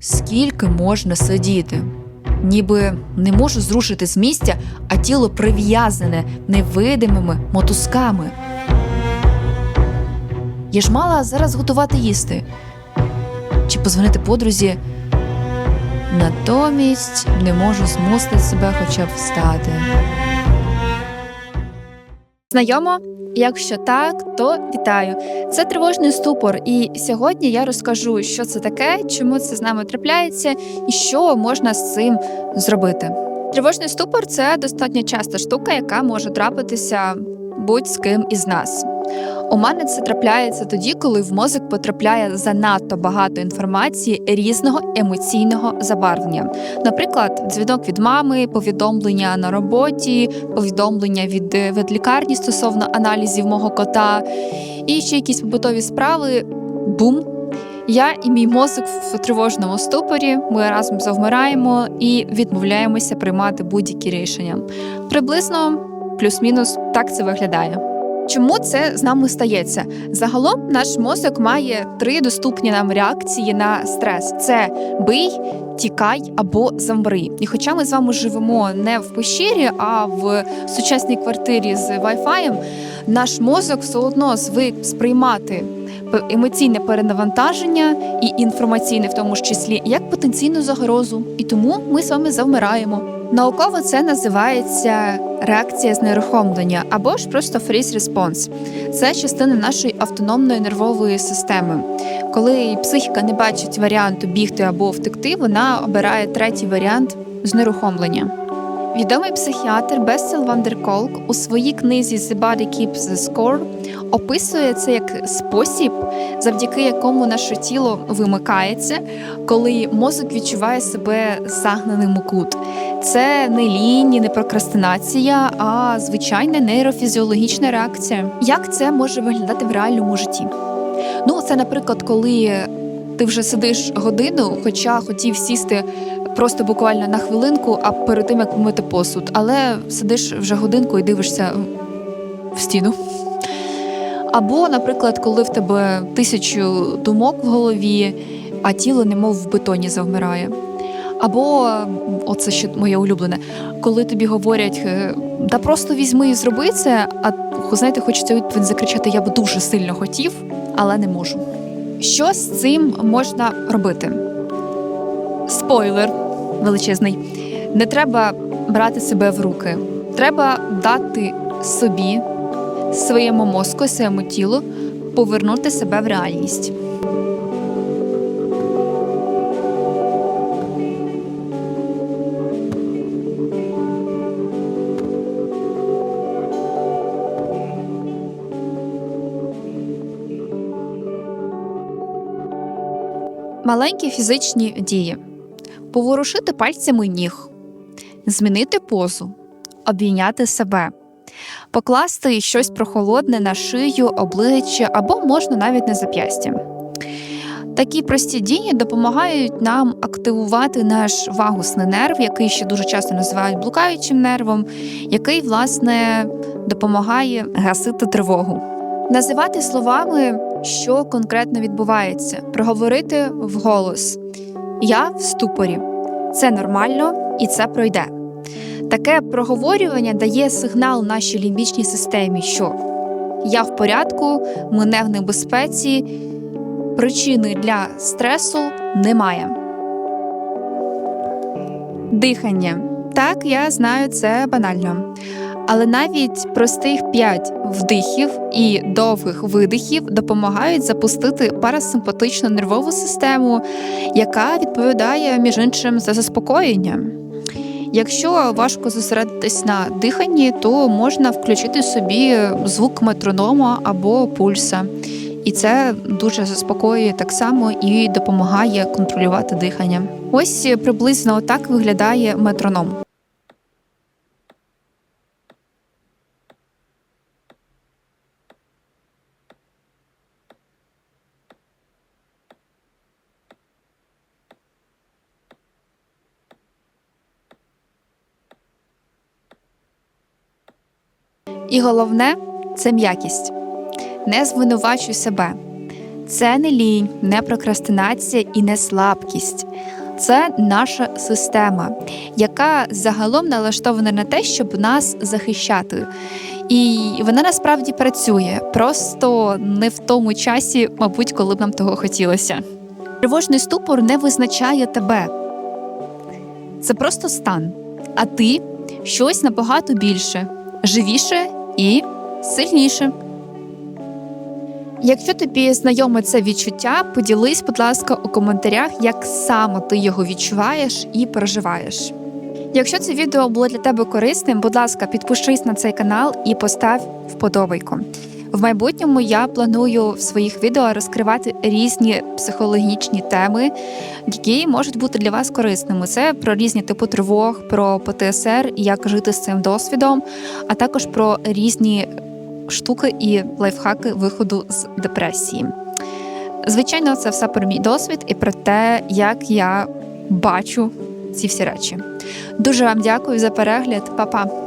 скільки можна сидіти. Ніби не можу зрушити з місця, а тіло прив'язане невидимими мотузками. Я ж мала зараз готувати їсти чи позвонити подрузі. Натомість не можу змусити себе хоча б встати. Знайомо? Якщо так, то вітаю. Це тривожний ступор, і сьогодні я розкажу, що це таке, чому це з нами трапляється і що можна з цим зробити. Тривожний ступор це достатньо часта штука, яка може трапитися будь з ким із нас. У мене це трапляється тоді, коли в мозок потрапляє занадто багато інформації різного емоційного забарвлення. Наприклад, дзвінок від мами, повідомлення на роботі, повідомлення від, е, від лікарні стосовно аналізів мого кота, і ще якісь побутові справи. Бум! Я і мій мозок в тривожному ступорі. Ми разом завмираємо і відмовляємося приймати будь-які рішення. Приблизно плюс-мінус так це виглядає. Чому це з нами стається? Загалом наш мозок має три доступні нам реакції на стрес: це бий, тікай або замри. І хоча ми з вами живемо не в пещері, а в сучасній квартирі з Wi-Fi, наш мозок все одно звик сприймати емоційне перенавантаження і інформаційне, в тому ж числі, як потенційну загрозу. І тому ми з вами завмираємо. Науково це називається реакція знерухомлення або ж просто freeze response. Це частина нашої автономної нервової системи. Коли психіка не бачить варіанту бігти або втекти, вона обирає третій варіант знерухомлення. Відомий психіатр Бессел Вандерколк у своїй книзі «The Body Keeps the Score» описує це як спосіб, завдяки якому наше тіло вимикається, коли мозок відчуває себе загнаним у кут. Це не лінь, не прокрастинація, а звичайна нейрофізіологічна реакція. Як це може виглядати в реальному житті? Ну, це, наприклад, коли ти вже сидиш годину, хоча хотів сісти просто буквально на хвилинку, а перед тим як помити посуд, але сидиш вже годинку і дивишся в стіну. Або, наприклад, коли в тебе тисячу думок в голові, а тіло немов в бетоні завмирає. Або оце ще моє улюблене, коли тобі говорять, е, да просто візьми і зроби це, а знаєте, хочеться відповідь закричати Я б дуже сильно хотів, але не можу. Що з цим можна робити? Спойлер величезний. Не треба брати себе в руки. Треба дати собі, своєму мозку, своєму тілу повернути себе в реальність. Маленькі фізичні дії: поворушити пальцями ніг, змінити позу, обійняти себе, покласти щось прохолодне на шию, обличчя або можна навіть на зап'ястя. Такі прості дії допомагають нам активувати наш вагусний нерв, який ще дуже часто називають блукаючим нервом, який, власне, допомагає гасити тривогу. Називати словами, що конкретно відбувається, проговорити вголос. Я в ступорі. Це нормально і це пройде. Таке проговорювання дає сигнал нашій лімбічній системі, що я в порядку, мене в небезпеці, причини для стресу немає. Дихання. Так, я знаю, це банально. Але навіть простих 5 вдихів і довгих видихів допомагають запустити парасимпатичну нервову систему, яка відповідає між іншим за заспокоєння. Якщо важко зосередитись на диханні, то можна включити собі звук метронома або пульса. І це дуже заспокоює так само і допомагає контролювати дихання. Ось приблизно так виглядає метроном. І головне це м'якість. Не звинувачуй себе. Це не лінь, не прокрастинація і не слабкість. Це наша система, яка загалом налаштована на те, щоб нас захищати. І вона насправді працює, просто не в тому часі, мабуть, коли б нам того хотілося. Тривожний ступор не визначає тебе. Це просто стан. А ти щось набагато більше, живіше і сильніше. Якщо тобі знайоме це відчуття, поділись, будь ласка, у коментарях, як саме ти його відчуваєш і переживаєш. Якщо це відео було для тебе корисним, будь ласка, підпишись на цей канал і постав вподобайку. В майбутньому я планую в своїх відео розкривати різні психологічні теми, які можуть бути для вас корисними. Це про різні типи тривог, про ПТСР, як жити з цим досвідом, а також про різні штуки і лайфхаки виходу з депресії. Звичайно, це все про мій досвід і про те, як я бачу ці всі речі. Дуже вам дякую за перегляд, Па-па!